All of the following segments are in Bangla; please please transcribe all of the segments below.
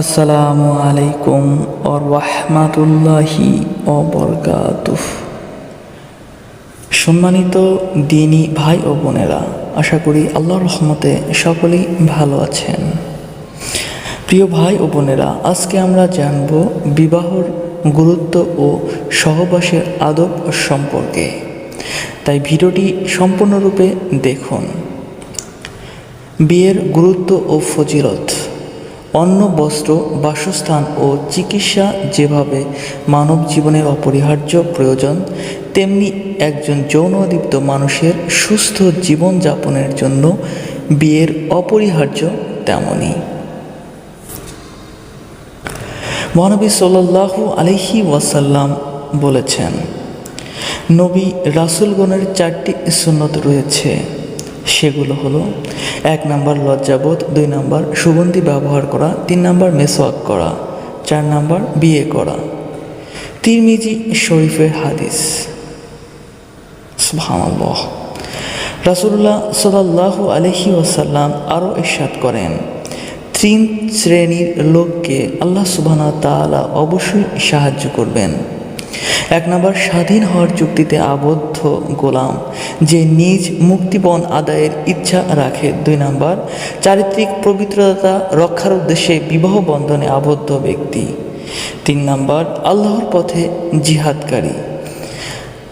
আসসালামু আলাইকুম ও রহমাতুল্লাহি ও বরকাতুহ। সম্মানিত দিনী ভাই ও বোনেরা, আশা করি আল্লাহর রহমতে সকলেই ভালো আছেন। প্রিয় ভাই ও বোনেরা, আজকে আমরা জানব বিবাহর গুরুত্ব ও সহবাসের আদব সম্পর্কে। তাই ভিডিওটি সম্পূর্ণরূপে দেখুন। বিয়ের গুরুত্ব ও ফজিলত। অন্ন, বস্ত্র, বাসস্থান ও চিকিৎসা যেভাবে মানব জীবনের অপরিহার্য প্রয়োজন, তেমনি একজন যৌনদীপ্ত মানুষের সুস্থ জীবনযাপনের জন্য বিয়ের অপরিহার্য তেমনই। মহানবী সাল্লাল্লাহু আলহি ওয়াসাল্লাম বলেছেন, নবী রাসুলগণের চারটি সুন্নত রয়েছে। সেগুলো হলো এক নাম্বার লজ্জাবোধ, দুই নাম্বার সুগন্ধি ব্যবহার করা, তিন নাম্বার মেসওয়াক করা, চার নাম্বার বিয়ে করা। তিরমিজি শরীফের হাদিস। রাসুল্লাহ সাল্লাল্লাহু আলহি ওয়াসাল্লাম আরও ইরশাদ করেন তিন শ্রেণির লোককে আল্লাহ সুবহানা তাআলা অবশ্যই সাহায্য করবেন। এক নম্বর স্বাধীন হওয়ার চুক্তিতে আবদ্ধ গোলাম, যে নিজ মুক্তিবন আদায়ের ইচ্ছা রাখে। দুই নম্বর, চারিত্রিক পবিত্রতা রক্ষার উদ্দেশ্যে বিবাহ বন্ধনে আবদ্ধ ব্যক্তি। তিন নম্বর, আল্লাহর পথে জিহাদকারী।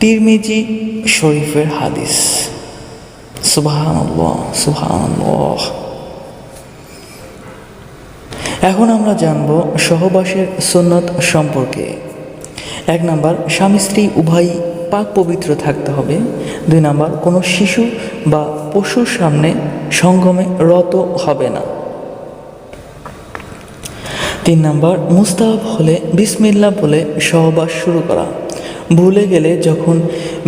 তিরমিজি শরীফের হাদিস। সুবহানাল্লাহ। এখন আমরা জানব সহবাসের সুন্নত সম্পর্কে। এক নাম্বার, স্বামী স্ত্রী উভয়ই পাক পবিত্র থাকতে হবে। দুই নাম্বার, কোনো শিশু বা পশুর সামনে সঙ্গমে রত হবে না। তিন নাম্বার, মুস্তাহাব হলে বিসমিল্লা বলে সহবাস শুরু করা। ভুলে গেলে যখন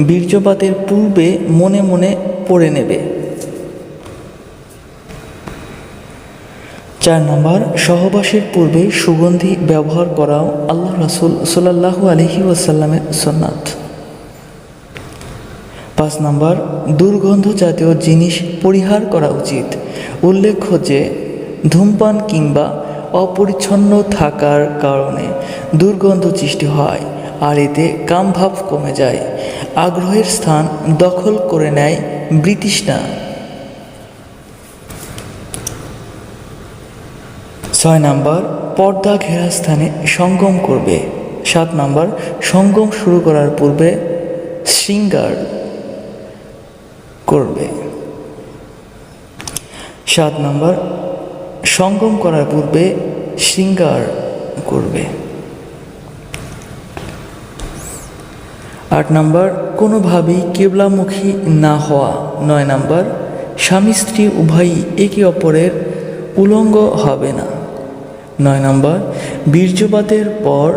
বীর্যপাতের পূর্বে মনে মনে পড়ে নেবে। চার নম্বর, সহবাসের পূর্বে সুগন্ধি ব্যবহার করাও আল্লাহ রাসুল সাল্লাহু আলহি ওয়াসাল্লামের সন্ন্যাত পাঁচ নম্বর, দুর্গন্ধ জাতীয় জিনিস পরিহার করা উচিত। উল্লেখ্য যে, ধূমপান কিংবা অপরিচ্ছন্ন থাকার কারণে দুর্গন্ধ সৃষ্টি হয় আর এতে কামভাব কমে যায়। আগ্রহের স্থান দখল করে নেয় ব্রিটিশরা। ছয় নাম্বার, পর্দা ঘেরা স্থানে সঙ্গম করবে। সাত নাম্বার, সঙ্গম শুরু করার পূর্বে শৃঙ্গার করবে। সাত নাম্বার, সঙ্গম করার পূর্বে শৃঙ্গার করবে। আট নাম্বার, কোনোভাবেই কেবলামুখী না হওয়া। নয় নাম্বার স্বামী স্ত্রী উভয়ই একে অপরের উলঙ্গ হবে না। নয় নম্বর, বীর্যপাতের পর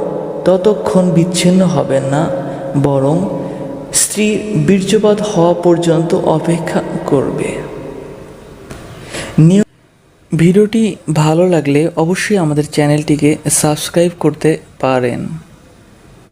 ততক্ষণ বিচ্ছিন্ন হবেন না, বরং স্ত্রী বীর্যপাত হওয়া পর্যন্ত অপেক্ষা করবে। ভিডিওটি ভালো লাগলে অবশ্যই আমাদের চ্যানেলটিকে সাবস্ক্রাইব করতে পারেন।